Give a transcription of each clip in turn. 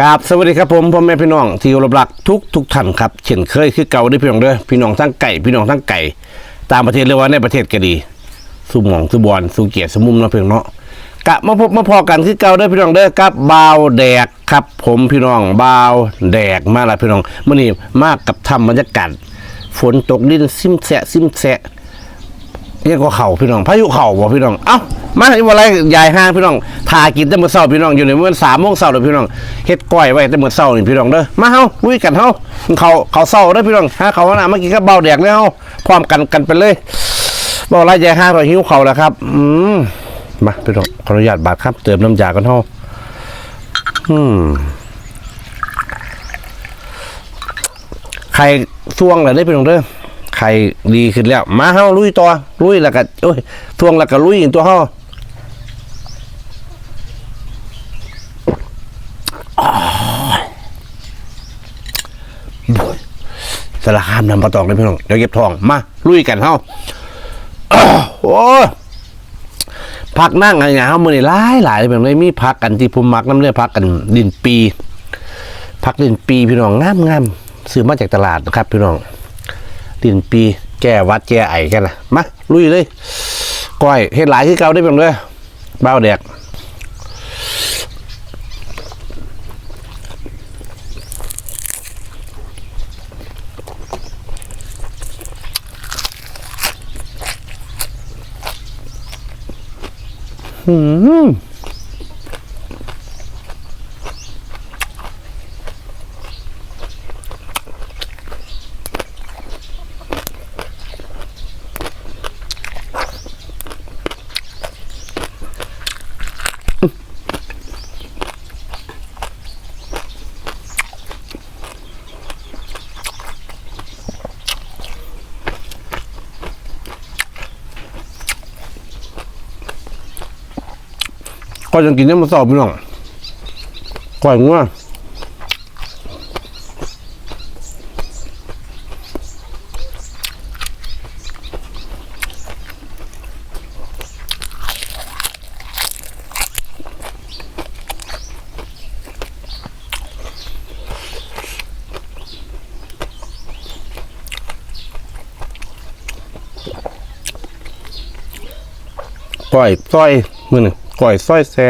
กราบสวัสดีครับผมพ่อแม่พี่น้องที่เคารพรักทุกทุกท่านครับเช่นเคยคือเก่าได้อพี่น้องเด้อพี่น้องทั้งไก่พี่น้องทั้งไก่ ตางประเทศหรือว่าในประเทศก็ดีสู่หมองสู่บอลสู่เกียรติสมุมเนาะพี่น้องเนาะกะมาพบมาพอกันคือเก่าเด้อพี่น้องเด้อกับบาวแดกครับ ผมพี่น้องบาวแดกมาละพี่น้องมื้อนี้มากกับทำบรรยากาศฝนตกดินซิมแสะซิมแสะ เรียกว่าเข่าพี่น้องพายุเข่าบ่พี่น้องเอ้ามาอีวันไรยายห้างพี่น้องทากินแต่เมื่อเช้าพี่น้องอยู่ในเมื่อสามโมงเช้าเลยพี่น้องเฮ็ดก้อยไว้แต่เมื่อเช้านี่พี่น้องเด้อมาเฮาลุยกันเฮาเขาเขาเช้าเด้อพี่น้องหาเขาหน้ามากินกับเบาแดกเลยเฮาพร้อมกันกันไปเลยบอกไรยายห้างก็หิวเข่าแล้วครับอืมมาพี่น้องขออนุญาตบาดครับ เติมน้ำยากันเฮาอืมไข่ซ่วงเลยได้พี่น้องเด้อ ไข่ดีขึ้นแล้ว มาเฮาลุยต่อลุยแล้วก็โอ้ยทวงแล้วก็ลุยอีกตัวเฮาอ้ายโอ้ยสารคามนำปลาตองเลยพี่น้องเดี๋ยวเก็บทองมาลุยกันเฮาอ้าวโอ้พักนั่งอะไรเงี้ยเฮามือนี้หลายหลายแบบเลยมีพักกันที่ผมมักน้ำเนี่ยพักกันดินปี พักดินปีพี่น้องงามงามซื้อมาจากตลาดนะครับพี่น้อง ดินปีแก้วัดแก้ไอกันนะมาลุยเลยก้อยเฮ็ดหลายที่เก่าได้เพียงเลยเบ้าแดกหืม อยยังกินเนี่ยมาสอบพี่น้องก้อยงัวก้อยซอยมือหนึ่ง ก่อยซ้อยแซ่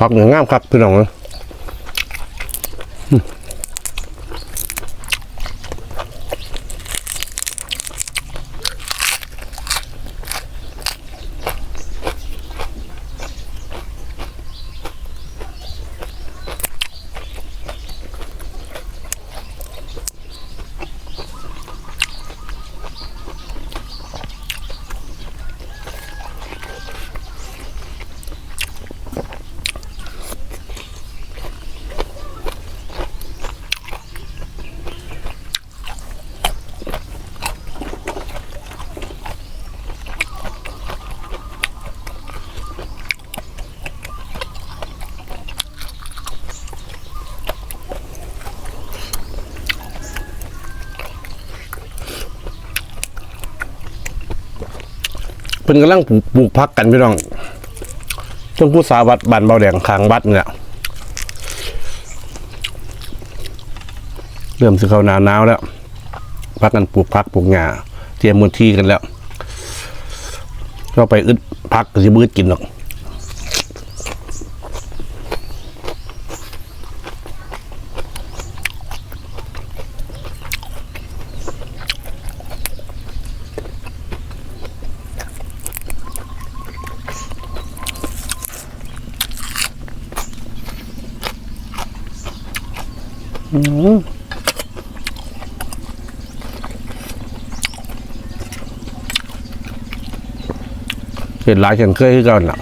ผักเหนืองามครับพี่น้อง เพิ่นกำลังปลูกปลูกพักกันพี่น้องช่วงผู้สาวัดบ้านเบาแดงคางวัดเนี่ยเริ่มสิเข้าหนาหนาวแล้วพักกันปลูกพักปลูกหญ้าเตรียมมือที่กันแล้วก็ไปอึดพักสิมืดกินหรอก เห็นหลายเช่นเคยคือกันล่ะ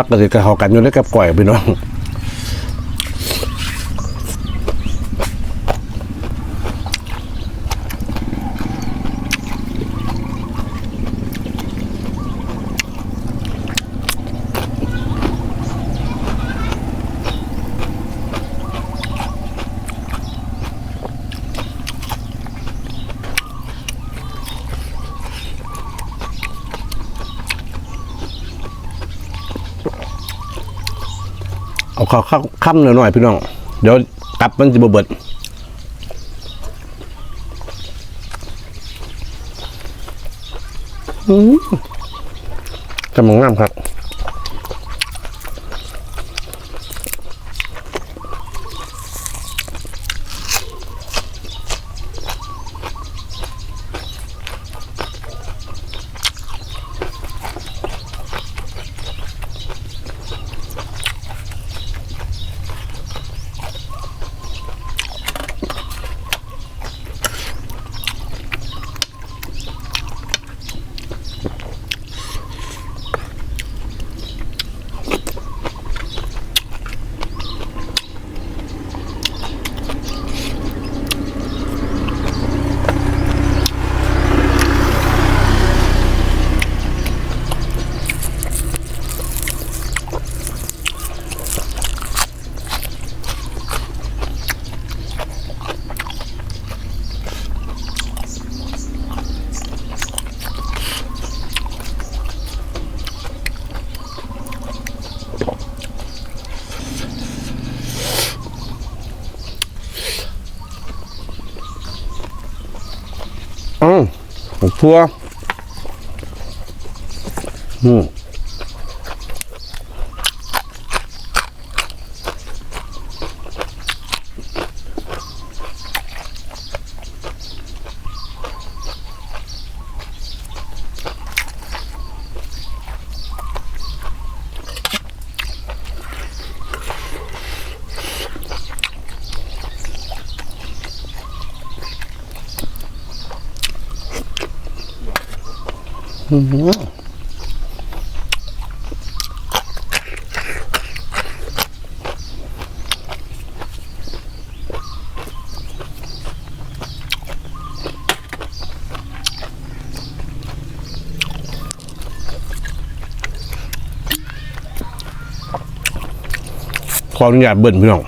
พักก็สิกระเขากันอยู่แล้วกับก่อยพี่น้อง ขอค่ำหน่อยๆพี่น้อง เดี๋ยวกลับมันจะบเบิดอืมกำลังงามครับ อืม ทัวอืม ขออนุญาตเบิ่นพี่น้อง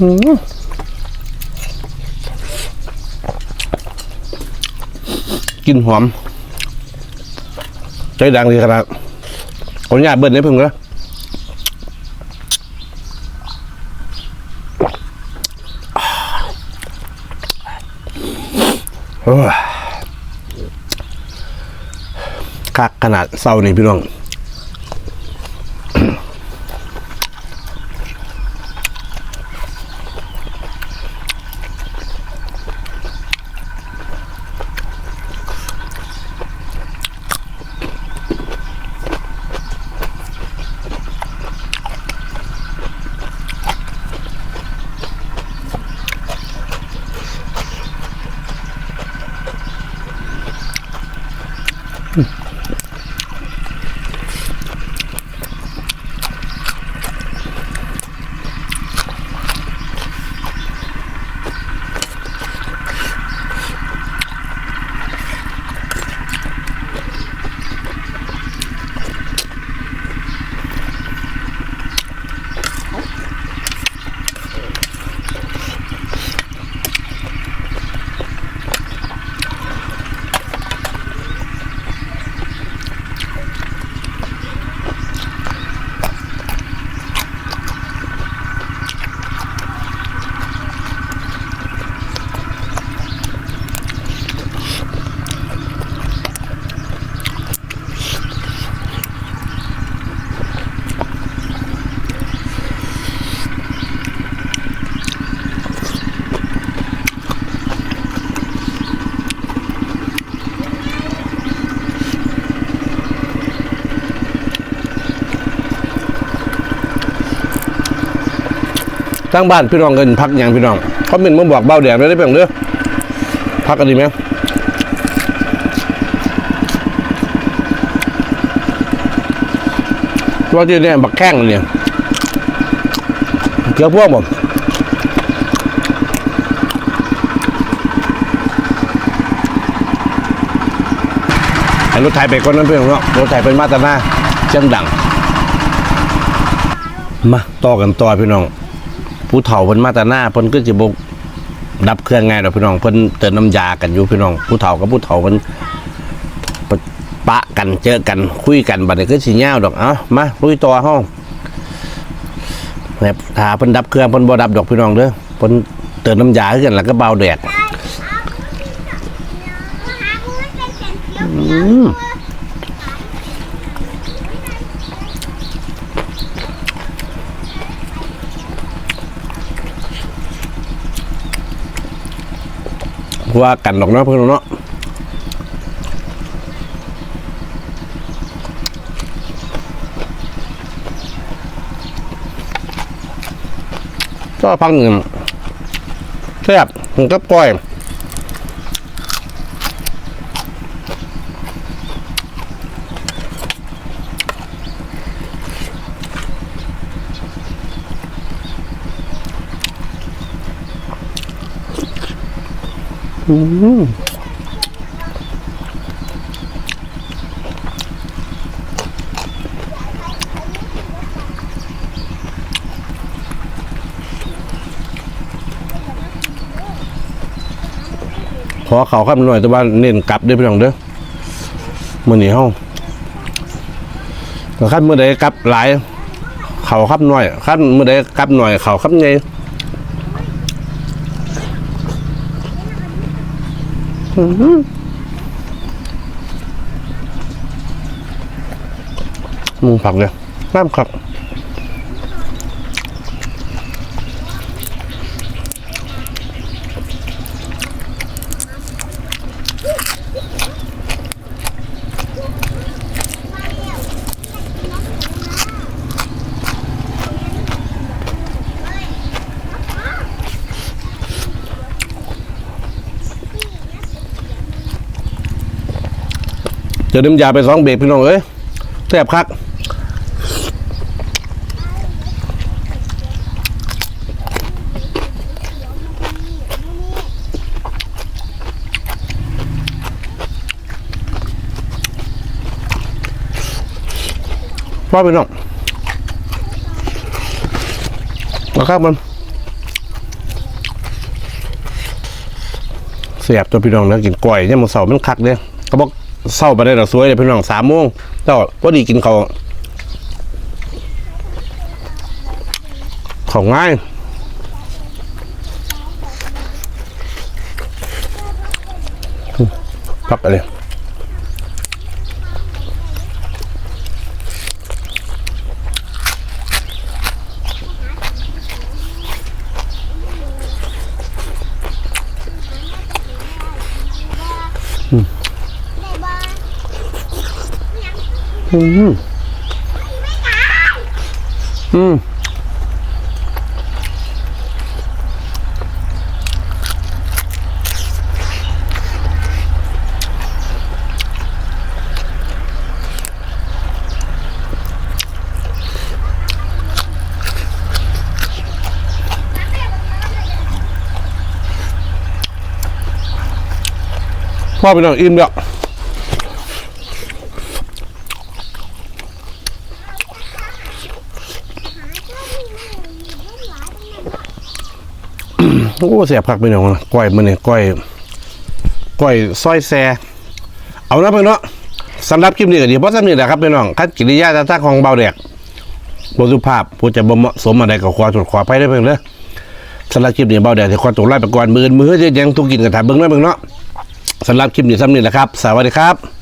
อืม กลินหอม ใจดังดีขนาดขออนุญาตเบิ่นได้เพิ่งเลยคักขนาดเศร้านี่พี่น้อง ทั้งบ้านพี่น้องเงินพักอย่างพี่น้องเขาเป็นมาบอกเบาแดงได้ได้เพียงเด้อพักกันดีไหมว่าที่เนี่ยบักแข้งเนี่ยเกี่ยวพวกผมให้รถไถไปก่อนนั้นเพื่อนเนาะรถไถเป็นมาตราหน้าเสียงดัง มาต่อกันต่อพี่น้อง ผู้เฒ่าเพิ่นมาแต่หน้าเพิ่นก็สิบกดับเครื่องไงดอกพี่น้องเพิ่นเติมน้ำยากันอยู่พี่น้อง ผู้เฒ่ากับผู้เฒ่าเพิ่นปะปะกันเจอกันคุยกันบัดนี้ก็สิยาวดอกเอ้ามาลุยต่อเฮาแบบถ้าเพิ่นดับเครื่องเพิ่นบ่ดับดอกพี่น้องเด้อเพิ่นเติมน้ำยาคือกันแล้วก็เบาแดด ว่ากันดอกเนาะเพื่อนเนาะก็พักหนึ่งแซ่บผมก็ปล่อย ขอเขาข้ามหน่อยแต่ว่าเน้นกลับเด้พี่น้องเด้อมื้อนี้เฮาแต่ขั้นมื้อใดกลับหลาย เขาขับหน่อยขั้นมื้อใดกลับหน่อยเขาขับใหญ่อื้อหือ มึงผักเลยน้ำครับ เจอน้ำยาไปสองเบรกพี่น้องเอ้ยแซ่บคักว่าพี่น้องมาครับมันเสียบตัวพี่น้องแล้วกินกล้อยเนี่ยมันเสาร์มันคักเนี่ยเขาบอก เศร้าไปได้ดอกสวยเลยพี่น้องสามโมงเจ้าพอดีกินเขาวของง่ายพักอะไร อืมอืมพ่อไปน้องอิ่มแล้ว โอ้เสียบผักไปหน่อยก้อยมันเนี่ยก้อยก้อยซอยแซเอานะเพื่อนเนาะสำหรับคลิปนี้ก็ดีเพราะสำเนี้แหละครับพี่น้องคัดกิริยาท่าของเบาแดกบสุภาพผู้จะบ่เหมาะสมอะไรกับความตรวจขอไปได้เพื่อนเลยสำหรับคลิปนี้เบาแดกที่ความตกไล่ไปก่อนมือมือจะยังตุกกินกับถามเบิ้งนะเบิ้งเนาะสำหรับคลิปนี้สำเนี้แหละครับ สวัสดีครับ